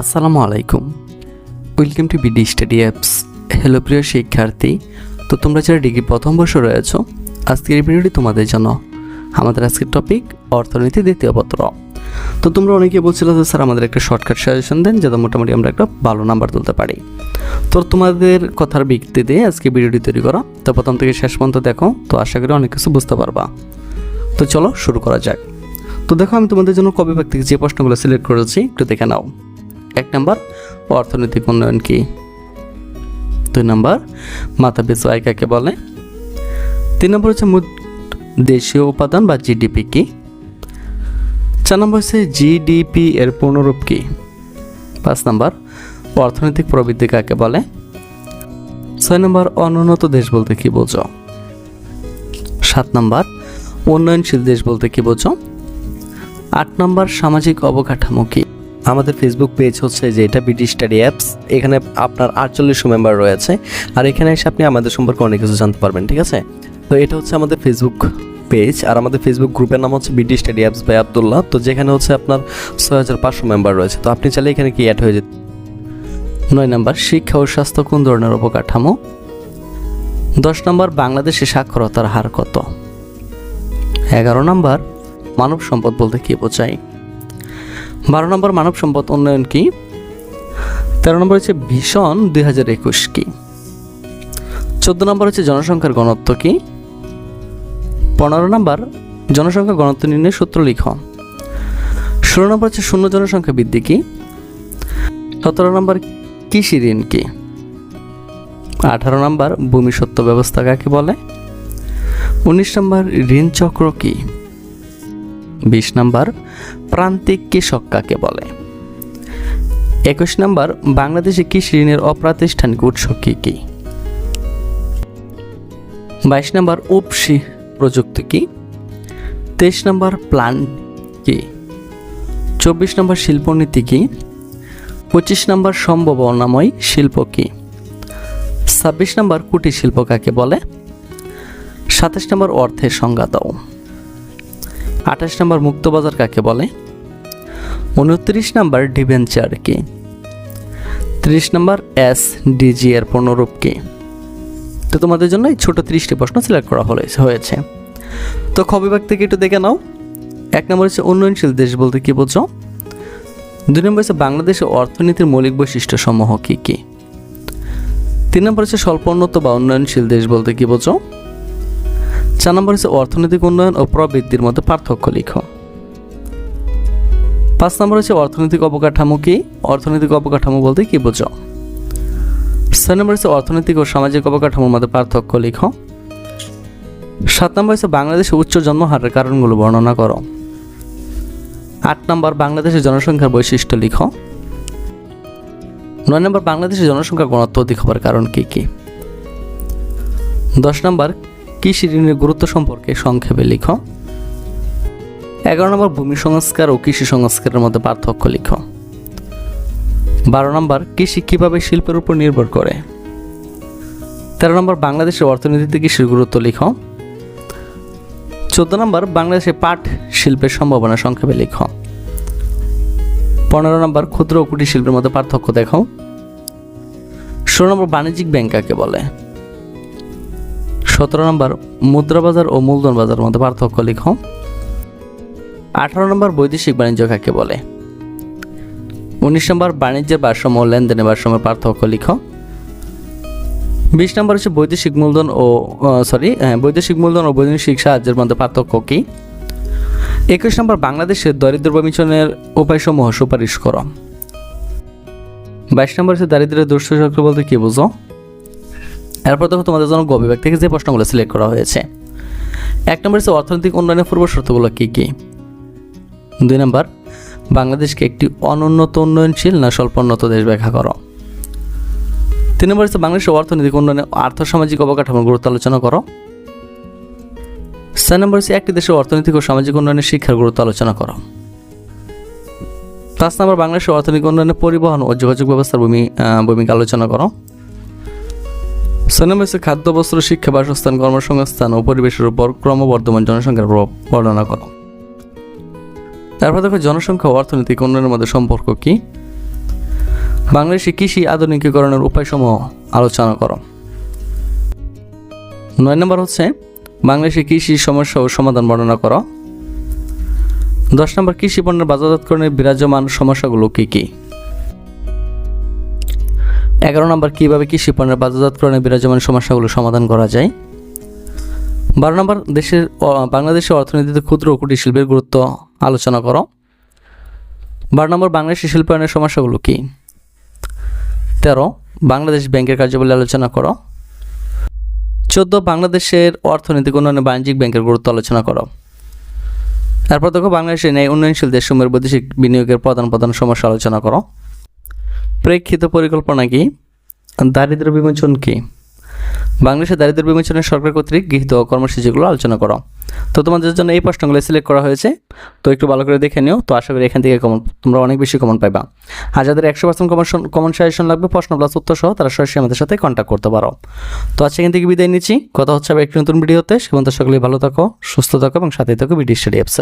আসসালামু আলাইকুম। Welcome to BD study apps hello প্রিয় শিক্ষার্থী। তো তোমরা যারা ডিগ্রি প্রথম বর্ষ রয়েছো, আজকের ভিডিওটি তোমাদের জন্য। আমাদের আজকের টপিক অর্থনীতি দ্বিতীয় পত্র। তো তোমরা অনেকে বলছিল যে, স্যার, আমাদের একটা শর্টকাট সাজেশন দেন যাতে মোটামুটি আমরা একটা ভালো নাম্বার তুলতে পারি। তো তোমাদের কথার ভিত্তিতে আজকে ভিডিওটি তৈরি করা। তো প্রথম থেকে শেষ পর্যন্ত দেখো। তো আশা করি অনেক কিছু বুঝতে পারবা। তো চলো শুরু করা যাক। তো দেখো, আমি তোমাদের জন্য কবি ব্যক্তি থেকে যে প্রশ্নগুলো সিলেক্ট করেছি, একটু দেখে নাও। এক নম্বর, অর্থনৈতিক উন্নয়ন কি? দুই নম্বর মাথা পিছু আয় কাকে বলে? তিন নম্বর হচ্ছে দেশীয় উপাদান বা জিডিপি কি? চার নম্বর হচ্ছে জিডিপি এর পূর্ণরূপ কি? পাঁচ নম্বর, অর্থনৈতিক প্রবৃদ্ধি কাকে বলে? ছয় নম্বর, অনুন্নত দেশ বলতে কি বোঝো? সাত নম্বর, উন্নয়নশীল দেশ বলতে কি বোঝো? আট নম্বর, সামাজিক অবকাঠামো কি? আমাদের ফেসবুক পেজ হচ্ছে যে এটা বিডি স্টাডি অ্যাপস এখানে আপনার আটচল্লিশশো মেম্বার রয়েছে। আর এখানে এসে আপনি আমাদের সম্পর্কে অনেক কিছু জানতে পারবেন, ঠিক আছে? তো এটা হচ্ছে আমাদের ফেসবুক পেজ আর আমাদের ফেসবুক গ্রুপের নাম হচ্ছে BD study apps by Abdullah তো যেখানে হচ্ছে আপনার ছয় হাজার পাঁচশো মেম্বার রয়েছে। তো আপনি চাইলে এখানে কি অ্যাড হয়ে যেতে নয় নম্বর, শিক্ষা ও স্বাস্থ্য কোন ধরনের অবকাঠামো? দশ নম্বর, বাংলাদেশে সাক্ষরতার হার কত? এগারো নম্বর, মানব সম্পদ বলতে কি বোঝায়? বারো নম্বর মানব সম্পদ উন্নয়ন কি? তেরো নম্বর হচ্ছে ভীষণ দুই হাজার একুশ কি? চোদ্দ নম্বর হচ্ছে জনসংখ্যার গণত্ব কি? পনেরো নম্বর জনসংখ্যা গণত্ব নির্ণয় সূত্র লিখ। ষোলো নম্বর হচ্ছে শূন্য জনসংখ্যা বৃদ্ধি কি? সতেরো নম্বর, কৃষি ঋণ কি? আঠারো নম্বর, ভূমি সত্য ব্যবস্থা কাকে বলে? উনিশ নম্বর, ঋণ চক্র কি? বিশ নম্বর, প্রান্তিক কৃষক কাকে বলে? একুশ নম্বর, বাংলাদেশে কৃষি ঋণের অপ্রাতিষ্ঠানিক উৎস কি কি? বাইশ নম্বর উপসি প্রযুক্তি কি? তেইশ নম্বর প্ল্যান কি? চব্বিশ নম্বর, শিল্পনীতি কি? পঁচিশ নম্বর, সম্ভাবনাময় শিল্প কি? ছাব্বিশ নম্বর, কুটির শিল্প কাকে বলে? সাতাশ নম্বর, অর্থের সংজ্ঞা দাও। আঠাশ নম্বর মুক্তবাজার কাকে বলে? উনত্রিশ নম্বর ডিভেঞ্চার কি? ত্রিশ নম্বর এস ডিজি এর পূর্ণরূপ কি? তো তোমাদের জন্য এই ছোটো ত্রিশটি প্রশ্ন সিলেক্ট করা হয়েছে। তো খ বিভাগ থেকে একটু দেখে নাও। এক নম্বর হচ্ছে উন্নয়নশীল দেশ বলতে কি বোঝো? দুই নম্বর হচ্ছে বাংলাদেশের অর্থনীতির মৌলিক বৈশিষ্ট্য সমূহ কী কী? তিন নম্বর হচ্ছে স্বল্প উন্নত বা উন্নয়নশীল দেশ বলতে কি বোঝো? চার নম্বর হচ্ছে অর্থনৈতিক উন্নয়ন ও প্রবৃদ্ধির মধ্যে পার্থক্য লিখো। পাঁচ নম্বর হচ্ছে অর্থনৈতিক অবকাঠামো কি? অর্থনৈতিক অবকাঠামো বলতে কি বোঝো? ছয় নম্বর হচ্ছে অর্থনৈতিক ও সামাজিক অবকাঠামোর মধ্যে পার্থক্য লিখো। সাত নম্বর হচ্ছে বাংলাদেশে উচ্চ জন্মহারের কারণগুলো বর্ণনা করো। আট নম্বর বাংলাদেশের জনসংখ্যার বৈশিষ্ট্য লিখো। নয় নম্বর বাংলাদেশের জনসংখ্যা গণত্ব অধিক হওয়ার কারণ কি কি? দশ নম্বর কৃষি ঋণের গুরুত্ব সম্পর্কে সংক্ষেপে লিখো? এগারো নম্বর, ভূমি সংস্কার ও কৃষি সংস্কারের মধ্যে পার্থক্য লিখো। বারো নম্বর, কৃষি কীভাবে শিল্পের উপর নির্ভর করে? তেরো নম্বর, বাংলাদেশের অর্থনীতিতে কৃষির গুরুত্ব লিখো। চোদ্দ নম্বর, বাংলাদেশে পাট শিল্পের সম্ভাবনা সংক্ষেপে লিখো। পনেরো নম্বর, ক্ষুদ্র ও কুটির শিল্পের মধ্যে পার্থক্য দেখো। ষোলো নম্বর, বাণিজ্যিক ব্যাংক কাকে বলে? সতেরো নম্বর মুদ্রা বাজার ও মূলধন বাজারের মধ্যে পার্থক্য লিখো। আঠারো নম্বর বৈদেশিক বাণিজ্য কাকে বলে? উনিশ নম্বর বাণিজ্যের ভারসাম্য ও লেনদেনের ভারসাম্যের পার্থক্য লিখো। বিশ নম্বর হচ্ছে বৈদেশিক মূলধন ও সরি বৈদেশিক মূলধন ও বৈদেশিক সাহায্যের মধ্যে পার্থক্য কী? একুশ নম্বর বাংলাদেশের দরিদ্র বিমোচনের উপায়সমূহ সুপারিশ করো। বাইশ নম্বর হচ্ছে দারিদ্রের দুষ্ট চক্র বলতে কি বুঝো? এরপর দেখো তোমাদের জন্য গ বিভাগ থেকে যে প্রশ্নগুলো সিলেক্ট করা হয়েছে। এক নম্বর হচ্ছে অর্থনৈতিক উন্নয়নের পূর্ব শর্তগুলো কী কী? দুই নম্বর, বাংলাদেশকে একটি অনুন্নত উন্নয়নশীল না স্বল্পোন্নত দেশ ব্যাখ্যা করো। তিন নম্বর হচ্ছে বাংলাদেশের অর্থনৈতিক উন্নয়নে আর্থসামাজিক অবকাঠামোর গুরুত্ব আলোচনা করো। চার নম্বর হচ্ছে একটি দেশের অর্থনৈতিক ও সামাজিক উন্নয়নের শিক্ষার গুরুত্ব আলোচনা করো। পাঁচ নম্বর বাংলাদেশের অর্থনৈতিক উন্নয়নে পরিবহন ও যোগাযোগ ব্যবস্থার ভূমি ভূমিকা আলোচনা করো। হচ্ছে খাদ্য, বস্ত্র, শিক্ষা, বাসস্থান, কর্মসংস্থান ও পরিবেশের উপর ক্রমবর্ধমান জনসংখ্যার প্রভাব বর্ণনা করো। তারপর দেখো জনসংখ্যা ও অর্থনৈতিক উন্নয়নের মধ্যে সম্পর্ক কি? বাংলাদেশে কৃষি আধুনিকীকরণের উপায়সমূহ আলোচনা করো। নয় নম্বর হচ্ছে, বাংলাদেশে কৃষি সমস্যা ও সমাধান বর্ণনা করো। দশ নম্বর কৃষি পণ্যের বাজারজাতকরণের বিরাজমান সমস্যাগুলো কী কী? এগারো নম্বর, কীভাবে কৃষি পণ্যের বাজারজাতকরণের বিরাজমান সমস্যাগুলো সমাধান করা যায়? বারো নম্বর, দেশের বাংলাদেশের অর্থনীতিতে ক্ষুদ্র ও কুটির শিল্পের গুরুত্ব আলোচনা করো। বারো নম্বর বাংলাদেশের শিল্পায়নের সমস্যাগুলো কী? তেরো, বাংলাদেশ ব্যাংকের কার্যাবলী আলোচনা করো। চোদ্দ, বাংলাদেশের অর্থনৈতিক উন্নয়নে বাণিজ্যিক ব্যাংকের গুরুত্ব আলোচনা করো। তারপর দেখো বাংলাদেশের ন্যায় উন্নয়নশীল দেশসমূহের বৈদেশিক বিনিয়োগের প্রধান প্রধান সমস্যা আলোচনা করো। প্রেক্ষিত পরিকল্পনা কি? দারিদ্র বিমোচন কি? বাংলাদেশের দারিদ্র বিমোচনের সরকার কর্তৃক গৃহীত কর্মসূচিগুলো আলোচনা করো। তো তোমাদের জন্য এই প্রশ্নগুলো সিলেক্ট করা হয়েছে। তো একটু ভালো করে দেখে নিও। তো আশা করি এখান থেকে কমন তোমরা অনেক বেশি কমন পাইবা। আর যাদের একশো পার্সেন্ট কমন কমন সাজেশন লাগবে, প্রশ্ন প্লাস উত্তর সহ তারা সরাসরি আমাদের সাথে কন্ট্যাক্ট করতে পারো। তো আজকে এখান থেকে বিদায় নিচ্ছি। কথা হচ্ছে আবার একটি নতুন ভিডিওতে। সে সকলেই ভালো থাকো, সুস্থ থাকো এবং সাথে থাকো বিডি স্টাডি অ্যাপসে